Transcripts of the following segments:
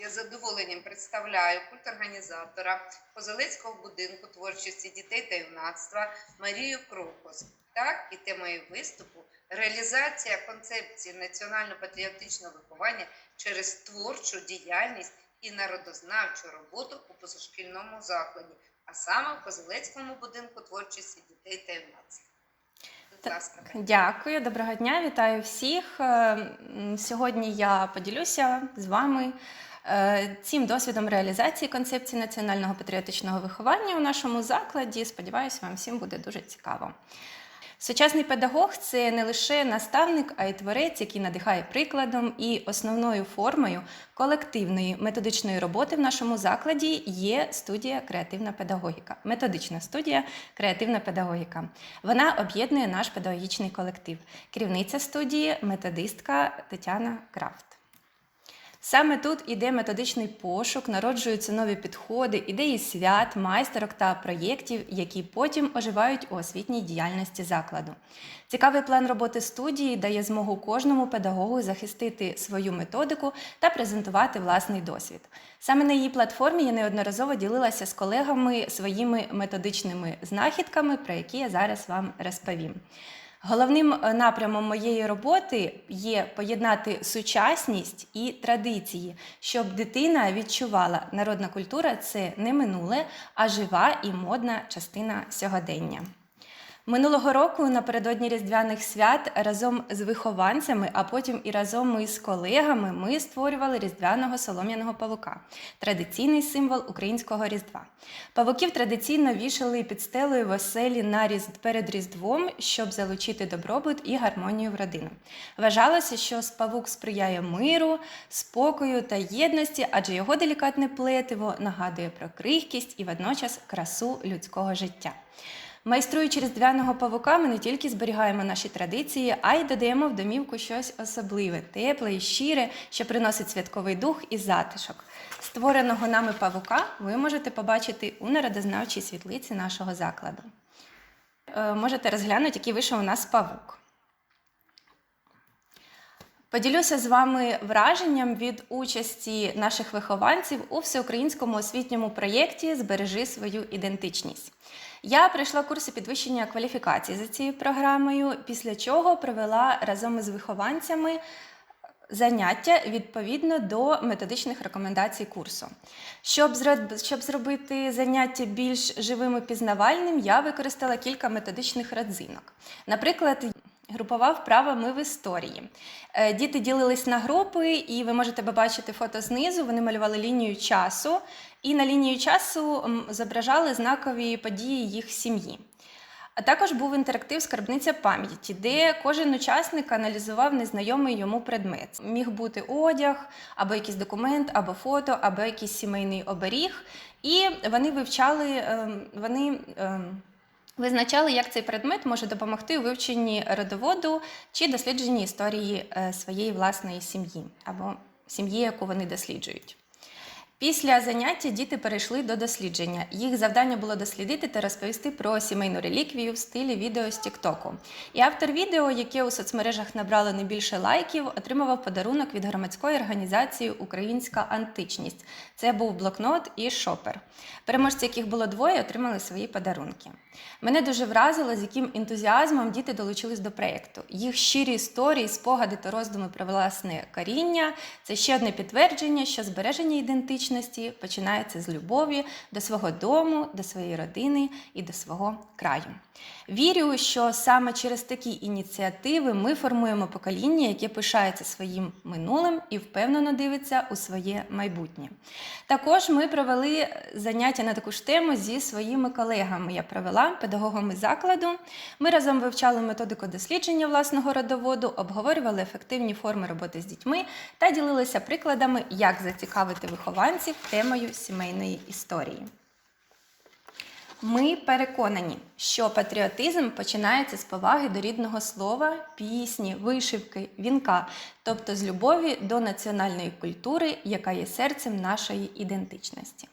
Я з задоволенням представляю культорганізатора Козелецького будинку творчості дітей та юнацтва Марію Крокос. Так, і темою виступу реалізація концепції національно-патріотичного виховання через творчу діяльність і народознавчу роботу у позашкільному закладі, а саме в Козелецькому будинку творчості дітей та юнацтва. Так. Дякую, доброго дня, вітаю всіх. Е, Сьогодні я поділюся з вами цим досвідом реалізації концепції національного патріотичного виховання у нашому закладі. Сподіваюся, вам всім буде дуже цікаво. Сучасний педагог це не лише наставник, а й творець, який надихає прикладом, і основною формою колективної методичної роботи в нашому закладі є студія Креативна педагогіка, методична студія Креативна педагогіка. Вона об'єднує наш педагогічний колектив. Керівниця студії методистка Тетяна Крафт. Саме тут іде методичний пошук, народжуються нові підходи, ідеї свят, майстерок та проєктів, які потім оживають у освітній діяльності закладу. Цікавий план роботи студії дає змогу кожному педагогу захистити свою методику та презентувати власний досвід. Саме на її платформі я неодноразово ділилася з колегами своїми методичними знахідками, про які я зараз вам розповім. Головним е, напрямом моєї роботи є поєднати сучасність і традиції, щоб дитина відчувала, народна культура це не минуле, а жива і модна частина сьогодення. Минулого року напередодні Різдвяних свят разом з вихованцями, а потім і разом із колегами ми створювали різдвяного солом'яного павука традиційний символ українського різдва. Павуків традиційно вішали під стелею в оселі на різд... перед Різдвом, щоб залучити добробут і гармонію в родину. Вважалося, що павук сприяє миру, спокою та єдності, адже його делікатне плетиво нагадує про крихкість і водночас красу людського життя. Майструючи різдвяного павука, ми не тільки зберігаємо наші традиції, а й додаємо в домівку щось особливе, тепле і щире, що приносить святковий дух і затишок. Створеного нами павука ви можете побачити у народознавчій світлиці нашого закладу. Е, Можете розглянути, який вийшов у нас павук. Поділюся з вами враженням від участі наших вихованців у всеукраїнському освітньому проєкті Збережи свою ідентичність. Я пройшла курси підвищення кваліфікації за цією програмою, після чого провела разом із вихованцями заняття відповідно до методичних рекомендацій курсу. Щоб, щоб зробити заняття більш живим і пізнавальним, я використала кілька методичних родзинок. Наприклад, Групова вправа ми в історії. Е, Діти ділились на групи, і ви можете побачити фото знизу. Вони малювали лінію часу, і на лінію часу зображали знакові події їх сім'ї. А також був інтерактив скарбниця пам'яті, де кожен учасник аналізував незнайомий йому предмет. Міг бути одяг, або якийсь документ, або фото, або якийсь сімейний оберіг. І вони вивчали, ем, вони. Визначали, як цей предмет може допомогти у вивченні родоводу чи дослідженні історії е, своєї власної сім'ї або сім'ї, яку вони досліджують. Після заняття діти перейшли до дослідження. Їх завдання було дослідити та розповісти про сімейну реліквію в стилі відео з Тіктоку. І автор відео, яке у соцмережах набрало не більше лайків, отримував подарунок від громадської організації Українська античність. Це був блокнот і шопер. Переможці, яких було двоє, отримали свої подарунки. Мене дуже вразило, з яким ентузіазмом діти долучились до проєкту. Їх щирі історії, спогади та роздуми про власне коріння це ще одне підтвердження, що збереження ідентичності починається з любові до свого дому, до своєї родини і до свого краю. Вірю, що саме через такі ініціативи ми формуємо покоління, яке пишається своїм минулим і впевнено дивиться у своє майбутнє. Також ми провели заняття на таку ж тему зі своїми колегами. Я провела педагогами закладу. Ми разом вивчали методику дослідження власного родоводу, обговорювали ефективні форми роботи з дітьми та ділилися прикладами, як зацікавити вихованців темою сімейної історії. Ми переконані, що патріотизм починається з поваги до рідного слова, пісні, вишивки, вінка, тобто з любові до національної культури, яка є серцем нашої ідентичності.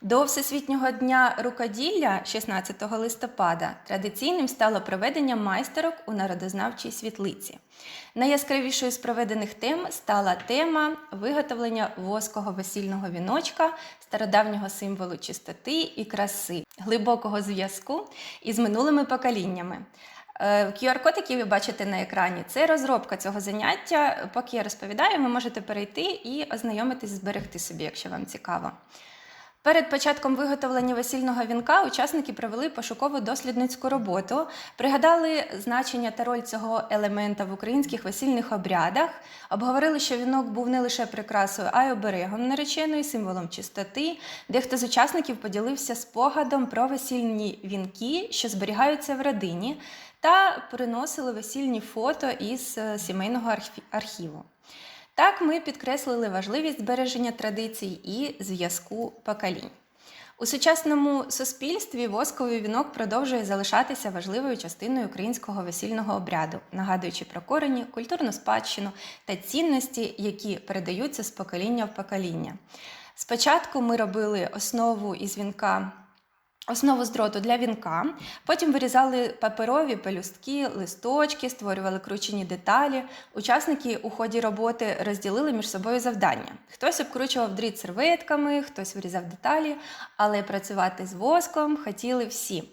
До Всесвітнього дня рукоділля 16 листопада традиційним стало проведення майстерок у народознавчій світлиці. Найяскравішою з проведених тем стала тема виготовлення воского весільного віночка, стародавнього символу чистоти і краси, глибокого зв'язку із минулими поколіннями. Е, QR-код, який ви бачите на екрані, це розробка цього заняття. Поки я розповідаю, ви можете перейти і ознайомитись, зберегти собі, якщо вам цікаво. Перед початком виготовлення весільного вінка учасники провели пошукову дослідницьку роботу, пригадали значення та роль цього елемента в українських весільних обрядах, обговорили, що вінок був не лише прикрасою, а й оберегом нареченої, символом чистоти. Дехто з учасників поділився спогадом про весільні вінки, що зберігаються в родині, та приносили весільні фото із е, сімейного архіву. Так ми підкреслили важливість збереження традицій і зв'язку поколінь. У сучасному суспільстві восковий вінок продовжує залишатися важливою частиною українського весільного обряду, нагадуючи про корені, культурну спадщину та цінності, які передаються з покоління в покоління. Спочатку ми робили основу із вінка. Основу з дроту для вінка, потім вирізали паперові пелюстки, листочки, створювали кручені деталі. Учасники у ході роботи розділили між собою завдання. Хтось обкручував дріт серветками, хтось вирізав деталі, але працювати з воском хотіли всі.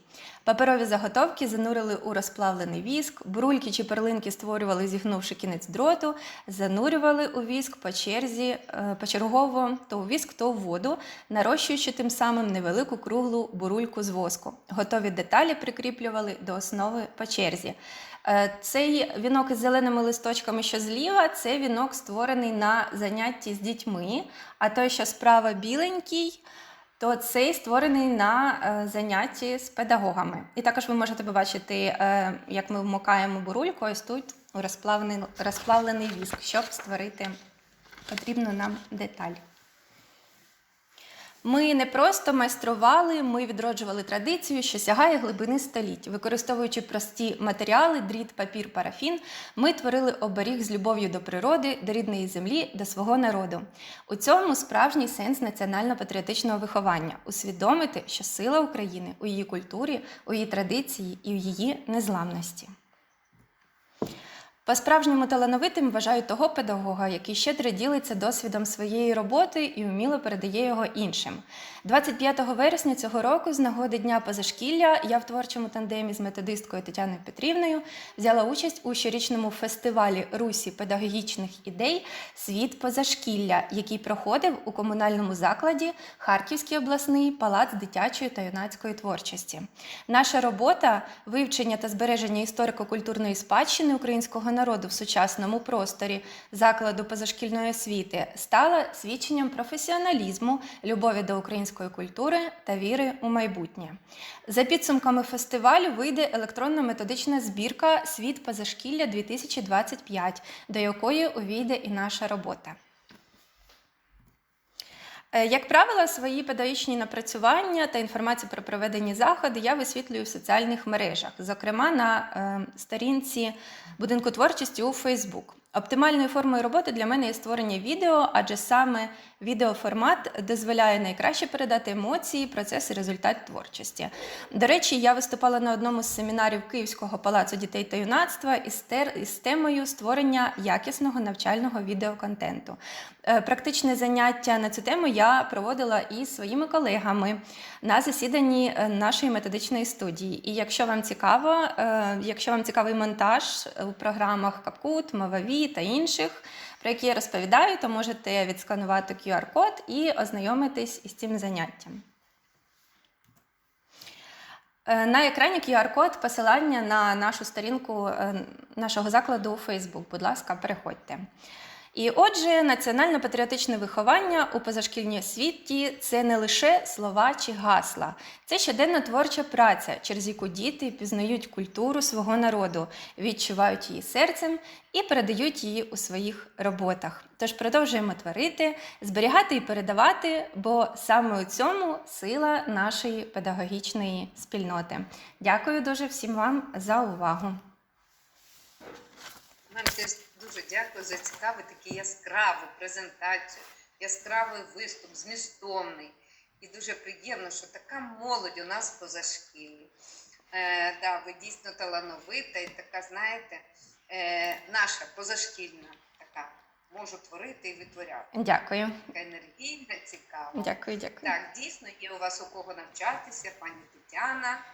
Паперові заготовки занурили у розплавлений віск, брульки чи перлинки створювали, зігнувши кінець дроту, занурювали у віск по черзі, е, почергово то у віск, то у воду, нарощуючи тим самим невелику круглу бурульку з воску. Готові деталі прикріплювали до основи по черзі. Е, Цей вінок із зеленими листочками, що зліва, це вінок створений на занятті з дітьми, а той, що справа біленький, то цей створений на е, занятті з педагогами. І також ви можете побачити, е, як ми вмокаємо бурульку ось тут розплавлений, розплавлений віск, щоб створити потрібну нам деталь. Ми не просто майстрували, ми відроджували традицію, що сягає глибини століть. Використовуючи прості матеріали, дріт, папір, парафін, ми творили оберіг з любов'ю до природи, до рідної землі, до свого народу. У цьому справжній сенс національно-патріотичного виховання усвідомити, що сила України у її культурі, у її традиції і в її незламності. По-справжньому талановитим вважають того педагога, який щедро ділиться досвідом своєї роботи і вміло передає його іншим. 25 вересня цього року, з нагоди Дня позашкілля, я в творчому тандемі з методисткою Тетяною Петрівною взяла участь у щорічному фестивалі Русі педагогічних ідей Світ позашкілля, який проходив у комунальному закладі Харківський обласний палац дитячої та юнацької творчості. Наша робота вивчення та збереження історико-культурної спадщини українського народу в сучасному просторі закладу позашкільної освіти стала свідченням професіоналізму, любові до української культури та віри у майбутнє. За підсумками фестивалю вийде електронна методична збірка Світ позашкілля 2025, до якої увійде і наша робота. Е, Як правило, свої педагогічні напрацювання та інформацію про проведені заходи я висвітлюю в соціальних мережах, зокрема на е, сторінці будинку творчості у Фейсбук. Оптимальною формою роботи для мене є створення відео, адже саме відеоформат дозволяє найкраще передати емоції, процес і результат творчості. До речі, я виступала на одному з семінарів Київського палацу дітей та юнацтва із, темою створення якісного навчального відеоконтенту. Е, Практичне заняття на цю тему я проводила із своїми колегами на засіданні е, нашої методичної студії. І якщо вам цікаво, е, якщо вам цікавий монтаж у програмах CapCut, Та інших, про які я розповідаю, то можете відсканувати QR-код і ознайомитись із цим заняттям. Е, На екрані QR-код посилання на нашу сторінку е, нашого закладу у Facebook. Будь ласка, переходьте. І отже, національно-патріотичне виховання у позашкільній освіті це не лише слова чи гасла, це щоденна творча праця, через яку діти пізнають культуру свого народу, відчувають її серцем і передають її у своїх роботах. Тож продовжуємо творити, зберігати і передавати, бо саме у цьому сила нашої педагогічної спільноти. Дякую дуже всім вам за увагу. Дуже дякую за цікаву таку яскраву презентацію, яскравий виступ, змістовний. І дуже приємно, що така молодь у нас в позашкіллі. Е, да, ви дійсно талановита і така, знаєте, е, наша позашкільна така. Можу творити і витворяти. Дякую. Така енергійна, цікава. Дякую, дякую. Так, дійсно є у вас у кого навчатися, пані Тетяна.